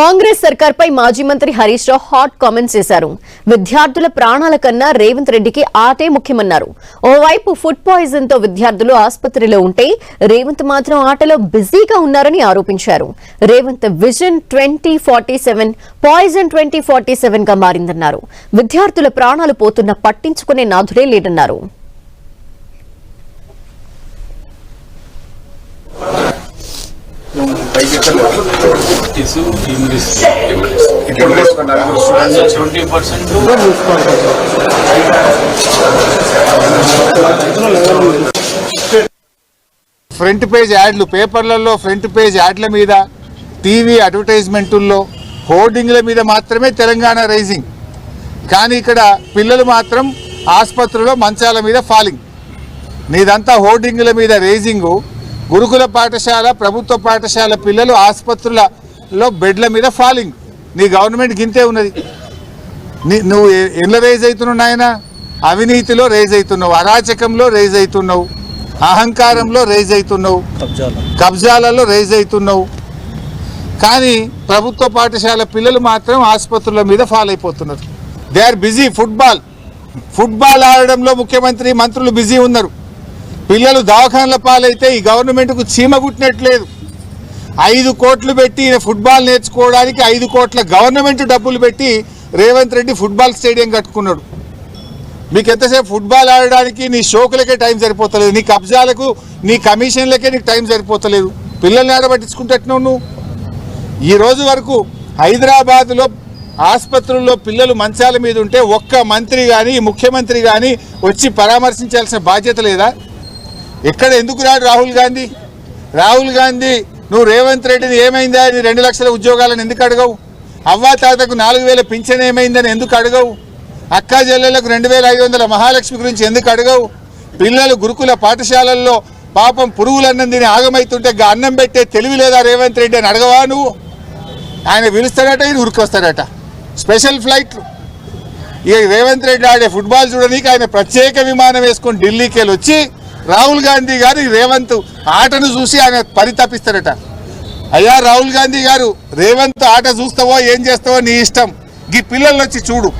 కాంగ్రెస్ సర్కార్పై మాజీ మంత్రి Harish Rao hot comments చేశారు. విద్యార్థుల ప్రాణాల కన్నా రేవంత్ రెడ్డికి ఆటే ముఖ్యమన్నారు. ఓవైపు ఫుడ్ పాయిజన్తో విద్యార్థులు ఆసుపత్రిలో ఉంటే రేవంత్ మాత్రం ఆటలో బిజీగా ఉన్నారని ఆరోపించారు. Revanth vision twenty forty seven poison twenty forty సెవెన్గా మారిందన్నారు. విద్యార్థుల ప్రాణాలు పోతున్న పట్టించుకునే నాథుడే లేడన్నారు. ఫ్రంట్ పేజ్ యాడ్లు పేపర్లలో ఫ్రంట్ పేజ్ యాడ్ల మీద టీవీ అడ్వర్టైజ్మెంటుల్లో హోర్డింగ్ల మీద మాత్రమే తెలంగాణ రైజింగ్. కానీ ఇక్కడ పిల్లలు మాత్రం ఆసుపత్రిలో మంచాల మీద ఫాలింగ్. నీదంతా హోర్డింగ్ల మీద రైజింగు. గురుకుల పాఠశాల ప్రభుత్వ పాఠశాల పిల్లలు ఆసుపత్రులలో బెడ్ల మీద ఫాలింగ్. నీ గవర్నమెంట్ గింతే ఉన్నది. నీ- నువ్వు ఎ- ఎట్లా రేజ్ అవుతున్నావు నాయన? అవినీతిలో రేజ్ అవుతున్నావు. అరాచకంలో రేజ్ అవుతున్నావు. అహంకారంలో రేజ్ అవుతున్నావు. కబ్జాలలో రేజ్ అవుతున్నావు. కానీ ప్రభుత్వ పాఠశాల పిల్లలు మాత్రం ఆసుపత్రుల మీద ఫాల్ అయిపోతున్నారు. They are busy football football ఆడడంలో ముఖ్యమంత్రి మంత్రులు బిజీ ఉన్నారు. పిల్లలు దవాఖానల పాలైతే ఈ గవర్నమెంట్కు చీమ కుట్టినట్లేదు. ఐదు కోట్లు పెట్టి ఫుట్బాల్ నేర్చుకోవడానికి ఐదు కోట్ల గవర్నమెంట్ డబ్బులు పెట్టి రేవంత్ రెడ్డి ఫుట్బాల్ స్టేడియం కట్టుకున్నాడు. మీకు ఎంతసేపు ఫుట్బాల్ ఆడడానికి నీ షోకులకే టైం సరిపోతలేదు. నీ కబ్జాలకు నీ కమిషన్లకే నీకు టైం సరిపోతలేదు. పిల్లల్ని ఆడబట్టించుకుంటున్నావు నువ్వు. ఈ రోజు వరకు హైదరాబాద్లో ఆసుపత్రుల్లో పిల్లలు మంచాల మీద ఉంటే ఒక్క మంత్రి కానీ ముఖ్యమంత్రి కానీ వచ్చి పరామర్శించాల్సిన బాధ్యత లేదా? ఎక్కడ ఎందుకు రాడు రాహుల్ గాంధీ? రాహుల్ గాంధీ నువ్వు రేవంత్ రెడ్డిని ఏమైందా? నీ రెండు లక్షల ఉద్యోగాలను ఎందుకు అడగవు? అవ్వా తాతకు నాలుగు వేల పింఛన్ ఏమైందని ఎందుకు అడగవు? అక్కా జల్లెలకు రెండు వేల ఐదు వందల మహాలక్ష్మి గురించి ఎందుకు అడగవు? పిల్లలు గురుకుల పాఠశాలల్లో పాపం పురుగులన్నం తిని ఆగమైతుంటే అన్నం పెట్టే తెలివి లేదా రేవంత్ రెడ్డి అని అడగవా నువ్వు? ఆయన పిలుస్తాడట ఈయన ఉరికొస్తాడట. స్పెషల్ ఫ్లైట్లు ఇక రేవంత్ రెడ్డి ఆడే ఫుట్బాల్ చూడడానికి ఆయన ప్రత్యేక విమానం వేసుకొని ఢిల్లీకి వెళ్ళి వచ్చి రాహుల్ గాంధీ గారు రేవంత్ ఆటను చూసి ఆయన పరితపిస్తారట. అయ్యా రాహుల్ గాంధీ గారు రేవంత్ ఆట చూస్తావో ఏం చేస్తావో నీ ఇష్టం. ఈ పిల్లల్ని వచ్చి చూడు.